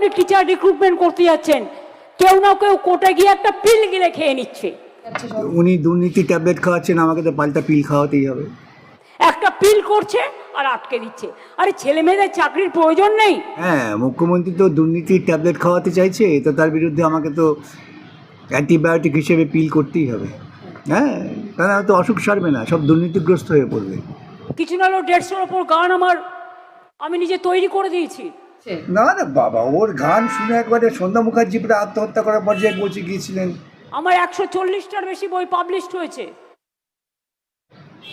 আপনি teacher recruitment করতে যাচ্ছেন কেউ না কেউ কোর্টে গিয়ে একটা পিল গিলে খেয়ে নিচ্ছে। উনি দুর্নীতি ট্যাবলেট খাওয়াচ্ছেন আমাকে তো পাল্টা পিল খাওয়াতেই হবে। একটা পিল করছে আর আটকে দিচ্ছে। আরে ছেলে মেয়েদের চাকরির প্রয়োজন নেই। হ্যাঁ মুখ্যমন্ত্রী তো দুর্নীতির ট্যাবলেট খাওয়াতে চাইছে তো তার বিরুদ্ধে আমাকে তো অ্যান্টিবায়োটিক হিসেবে পিল করতেই হবে। হ্যাঁ তারা তো অসুখ সারবে না সব দুর্নীতিগ্রস্ত হয়ে পড়বে। কিছু না হলেও দেড়শোর ওপর গান আমার আমি নিজে তৈরি করে দিয়েছি। না না বাবা ওর গান শুনে একবারে সন্ধ্যা মুখার্জি প্রায় আত্মহত্যা করার পর্যায়ে পৌঁছে গিয়েছিলেন। আমার একশো চল্লিশটার বেশি বই পাবলিশড হয়েছে।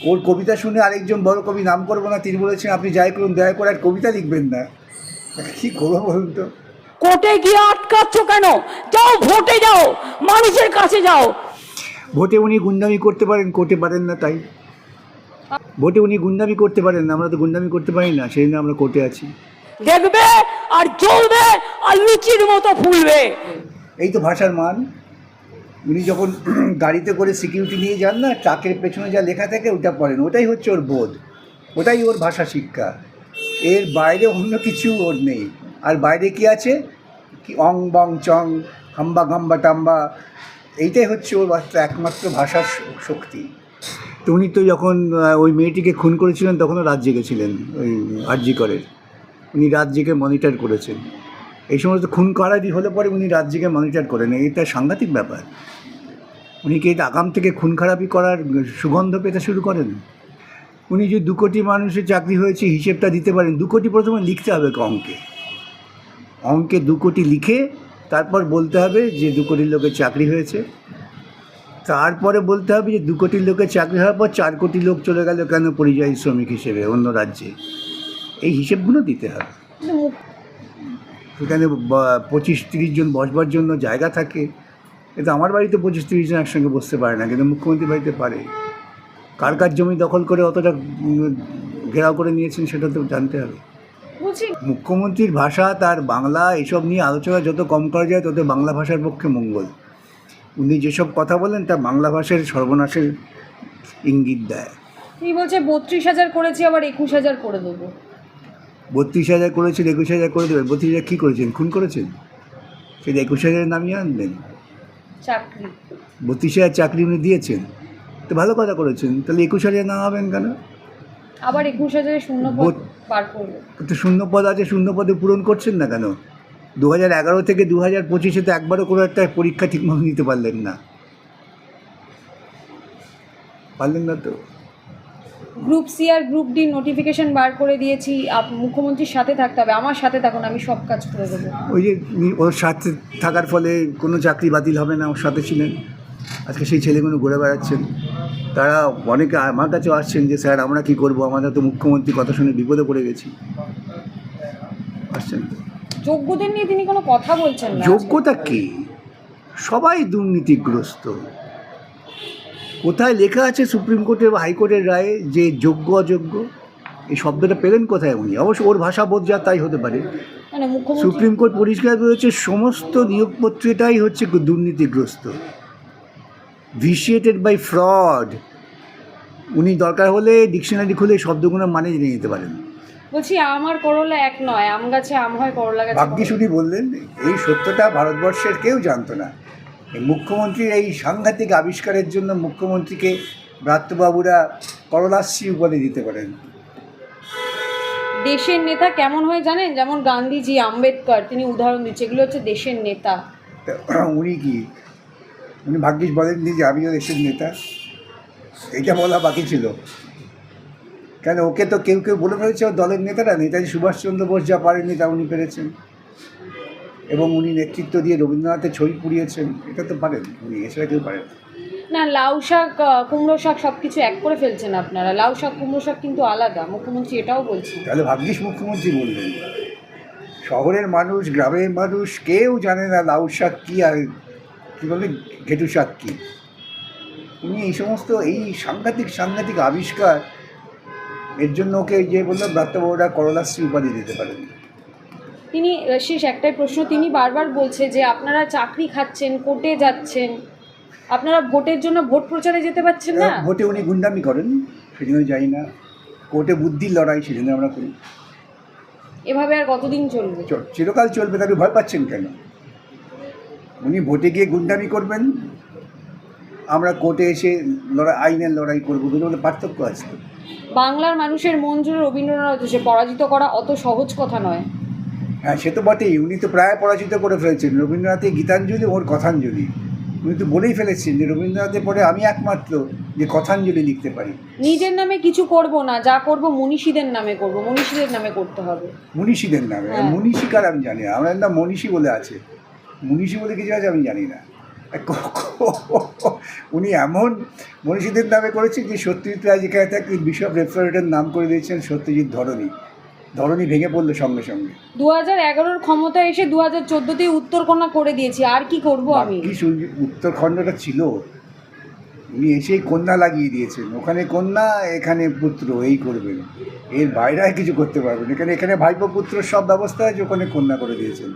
ওর কবিতা শুনে আরেকজন বড় কবি নাম করব না তিনি বলেছেন আপনি যাই করুন দয়া করে আর কবিতা লিখবেন না। কি করব বলুন তো? কোর্টে গিয়ে আটকাচ্ছ কেন? যাও ভোটে যাও মানুষের কাছে যাও। ভোটে উনি গুন্ডামি করতে পারেন করতে পারেন না তাই। ভোটে উনি গুন্ডামি করতে পারেন না আমরা তো গুন্ডামি করতে পারি না সেই জন্য আমরা কোর্টে আছি। দেখবে আর জ্বলবে আর লুচির মতো ফুলবে। এই তো ভাষার মান। উনি যখন গাড়িতে করে সিকিউরিটি নিয়ে যান না, ট্রাকের পেছনে যা লেখা থাকে ওটা পড়েন। ওটাই হচ্ছে ওর বোধ। ওটাই ওর ভাষা শিক্ষা। এর বাইরে অন্য কিছু ওর নেই। আর বাইরে কি আছে? কি অং, বং, চং, হাম্বা গাম্বা টাম্বা। এইটাই হচ্ছে ওর মাত্র একমাত্র ভাষার শক্তি। তো উনি তো যখন ওই মেয়েটিকে খুন করেছিলেন, তখনও রাত জেগেছিলেন ওই আরজি করের। উনি জেগে মনিটর করেছেন। এই সমস্ত খুন করারই হলে পরে উনি জেগে মনিটর করেন। এটা সাংঘাতিক ব্যাপার। উনি কি আগাম থেকে খুন খারাপি করার সুগন্ধ পেতে শুরু করেন? উনি যে দু কোটি মানুষের চাকরি হয়েছে, হিসেবটা দিতে পারেন। দু কোটি প্রথমে লিখতে হবে অঙ্কে। অঙ্কে দু কোটি লিখে তারপর বলতে হবে যে দু কোটি লোকের চাকরি হয়েছে। তারপরে বলতে হবে যে দু কোটি লোকের চাকরি হওয়ার পর চার কোটি লোক চলে গেল কেন পরিযায়ী শ্রমিক হিসেবে অন্য রাজ্যে? এই হিসেবগুলো দিতে হবে। সেখানে পঁচিশ তিরিশ জন বসবার জন্য জায়গা থাকে। কিন্তু আমার বাড়িতে পঁচিশ তিরিশ জন একসঙ্গে বসতে পারে না কিন্তু মুখ্যমন্ত্রী বাড়িতে পারে। কার কার জমি দখল করে অতটা ঘেরাও করে নিয়েছেন সেটা তো জানতে হবে। মুখ্যমন্ত্রীর ভাষা তার বাংলা এসব নিয়ে আলোচনা যত কম করা যায় তত বাংলা ভাষার পক্ষে মঙ্গল। উনি যেসব কথা বলেন তা বাংলা ভাষার সর্বনাশের ইঙ্গিত দেয়। তিনি বলছে? বত্রিশ হাজার করেছি আবার একুশ হাজার করে দেবো। বত্রিশ হাজার করেছেন একুশ হাজার করে দেবেন। বত্রিশ হাজার কী করেছেন? খুন করেছেন? সেটা একুশ হাজারের নামিয়ে আনবেন চাকরি। বত্রিশ হাজার চাকরি উনি দিয়েছেন। তো ভালো কথা করেছেন। তাহলে একুশ হাজার না হবেন কেন? আবার একুশ হাজারে শূন্য পদ বোধ- বার করব। তো শূন্য পদ আছে শূন্য পদে পূরণ করছেন না কেন? দু হাজার এগারো থেকে দু হাজার পঁচিশে তো একবারও কোনো একটা পরীক্ষা ঠিকমতো নিতে পারলেন না। পারলেন না তো? গ্রুপ সি আর গ্রুপ ডি নোটিফিকেশন বার করে দিয়েছি। মুখ্যমন্ত্রীর সাথে থাকতে হবে আমার সাথে থাকুন আমি সব কাজ করে দেবো। ওই যে ওর সাথে থাকার ফলে কোনো চাকরি বাতিল হবে না ওর সাথে ছিলেন। আজকে সেই ছেলেগুলো ঘুরে বেড়াচ্ছেন। তারা অনেকে আমার কাছেও আসছেন যে স্যার আমরা কি করব? আমাদের তো মুখ্যমন্ত্রী কথা শুনে বিপদে পড়ে গেছি। আসছেন। তো যোগ্যদের নিয়ে তিনি কোনো কথা বলছেন যোগ্যতা কি? সবাই দুর্নীতিগ্রস্ত। কোথায় লেখা আছে সুপ্রিম কোর্টের বা হাইকোর্টের রায়ে যে যোগ্য অযোগ্য? এই শব্দটা পেলেন কোথায় উনি? অবশ্য ওর ভাষা বোধ যা তাই হতে পারে। সুপ্রিম কোর্ট পরিষ্কার করেছে সমস্ত নিয়োগপত্রটাই হচ্ছে দুর্নীতিগ্রস্ত। ভিসিয়েটেড বাই ফ্রড উনি দরকার হলে ডিকশনারি খুলে শব্দগুলো মানে জেনে নিতে পারেন। বলছি আমার করলা এক নয় আম গাছে আম হয় করলা গাছে ভাগ্যিস উনি বললেন এই সত্যটা ভারতবর্ষের কেউ জানতো না। মুখ্যমন্ত্রীর এই সাংঘাতিক আবিষ্কারের জন্য মুখ্যমন্ত্রীকে ব্রাত্যবাবুরা করলাশ্রী উপাধি দিতে পারেন। দেশের নেতা কেমন হয় জানেন? যেমন গান্ধীজি আম্বেদকর তিনি উদাহরণ দিচ্ছে এগুলো হচ্ছে দেশের নেতা। উনি কি? উনি ভাগ্যিস বলেননি যে আমিও দেশের নেতা। এটা বলা বাকি ছিল। কেন ওকে তো কেউ কেউ বলে ফেলেছে দলের নেতারা নেতাজি সুভাষচন্দ্র বোস যা পারেননি তা উনি পেরেছেন। এবং উনি নেতৃত্ব দিয়ে রবীন্দ্রনাথের ছবি পুড়িয়েছেন এটা তো পারেন উনি এছাড়া কেউ পারেন না। লাউ শাক কুমড়ো শাক সব কিছু এক করে ফেলছেন আপনারা। লাউ শাক কুমড়ো শাক কিন্তু আলাদা মুখ্যমন্ত্রী এটাও বলছেন। তাহলে ভাগ্যিস মুখ্যমন্ত্রী বললেন। শহরের মানুষ গ্রামের মানুষ কেউ জানে না লাউ শাক কী আর কী বলে ঘেটু শাক কী। উনি এই সমস্ত এই সাংঘাতিক সাংঘাতিক আবিষ্কার এর জন্য ওকে যে বললাম ব্রাত্যবাবুরা করলাশ্রী উপাধি দিতে পারেন। তিনি শেষ একটাই প্রশ্ন তিনি বারবার বলছে যে আপনারা চাকরি খাচ্ছেন কোর্টে যাচ্ছেন আপনারা ভোটের জন্য ভোট প্রচারে যেতে পারছেন না? ভোটে উনি গুন্ডামি করেন সেজন্য যাই না। কোর্টে বুদ্ধির লড়াই সেজন্য আমরা করি। এভাবে আর কতদিন চলবে? চিরকাল চলবে তাকে ভয় পাচ্ছেন কেন? উনি ভোটে গিয়ে গুন্ডামি করবেন আমরা কোর্টে এসে লড়াই আইনের লড়াই করব দুটোর মধ্যে পার্থক্য আছে। বাংলার মানুষের মন জুড়ে রবীন্দ্রনাথ সে পরাজিত করা অত সহজ কথা নয়। হ্যাঁ সে তো বটেই। উনি তো প্রায় পরাজিত করে ফেলেছেন। রবীন্দ্রনাথের গীতাঞ্জলি ওর কথাঞ্জলি। উনি তো বলেই ফেলেছেন যে রবীন্দ্রনাথের পরে আমি একমাত্র যে কথাঞ্জলি লিখতে পারি। নিজের নামে কিছু করব না যা করব মনীষীদের নামে করব। মনীষীদের নামে করতে হবে। মনীষীদের নামে। হ্যাঁ। মনীষী কার আমি জানি না। আমার নাম মনীষী বলে আছে। মনীষী বলে কিছু আছে আমি জানি না। উনি এমন মনীষীদের নামে করেছেন যে সত্যজিৎ রায় যেখানে থাকে বিশপ রেফারেটের নাম করে দিয়েছেন সত্যজিৎ ধরণী। ধরণী ভেঙে পড়ল সঙ্গে সঙ্গে। দু হাজার এগারোর ক্ষমতা এসে দু হাজার চোদ্দোতেই উত্তরকন্যা করে দিয়েছি আর কি করব আমি? কি শুনছি উত্তরখণ্ডটা ছিল। উনি এসেই কন্যা লাগিয়ে দিয়েছেন। ওখানে কন্যা এখানে পুত্র এই করবেন। এর বাইরে আর কিছু করতে পারবেন এখানে এখানে ভাইপো পুত্র সব ব্যবস্থা আছে ওখানে কন্যা করে দিয়েছেন।